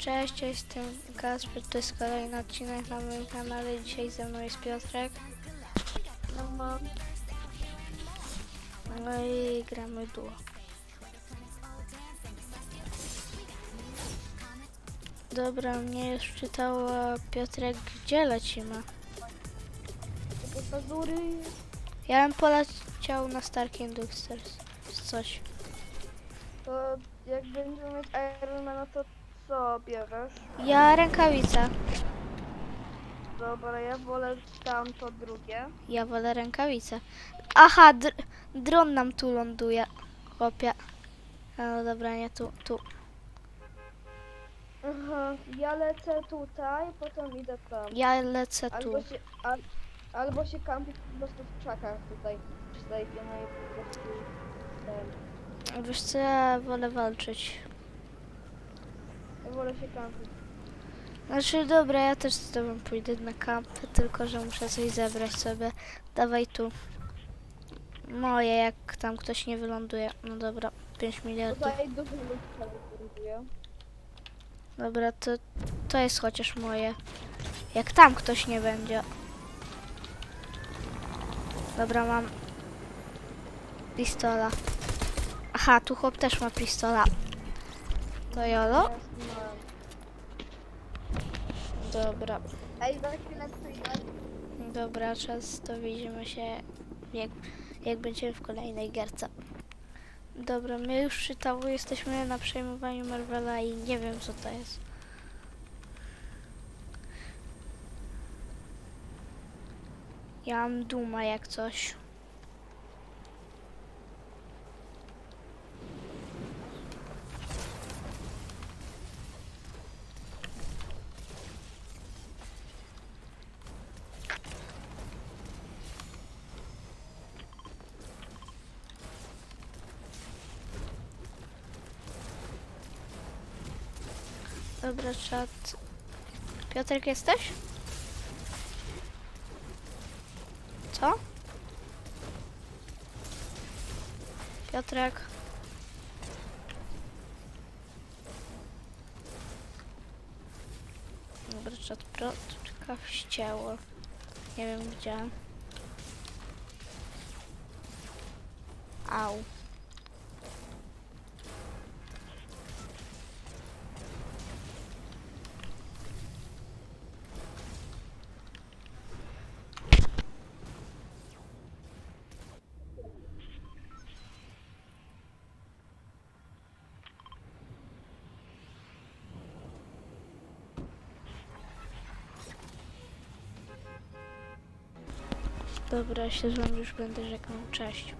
Cześć, ja jestem Kasper, to jest kolejny odcinek na moim kanale. Dzisiaj ze mną jest Piotrek. No, No i gramy duo. Dobra, mnie już czytało Piotrek, gdzie lecimy? takie pazury. Ja bym poleciał na Stark Industries. Coś. To jak będziemy mieć Ironmana, to co bierzesz? Ja rękawica. Dobra, ja wolę tamto drugie. Ja wolę rękawice. Aha, dr dron nam tu ląduje. Chłopie. No dobra, nie tu, tu. Aha, ja lecę tutaj, potem idę tam. Ja lecę tu. Albo się, al, albo się kampi po prostu w krzakach tutaj. No i po prostu. Wiesz co, ja wolę walczyć. Ja wolę się kampić. Znaczy, dobra, ja też z tobą pójdę na kamp, tylko że muszę coś zebrać sobie. Dawaj tu. Moje, jak tam ktoś nie wyląduje. No dobra, 5 miliardów. Tutaj dużo ludzi teleportuje. Dobra, to, to jest chociaż moje. Jak tam ktoś nie będzie. Dobra, mam pistola. Aha, tu chłop też ma pistola. To jolo? Dobra. Ej, za chwilę przyjdę. Dobra, czas to widzimy się jak, jak będziemy w kolejnej gierce. Dobra, my już czytało, jesteśmy na przejmowaniu Marvela i nie wiem co to jest. Ja mam Duma jak coś. Dobra, czat. Piotrek jesteś? Co? Piotrek. Dobra, czat Piotrka ścięło. Nie wiem gdzie. Au. Dobra, się z wami już będę żegnał. Cześć.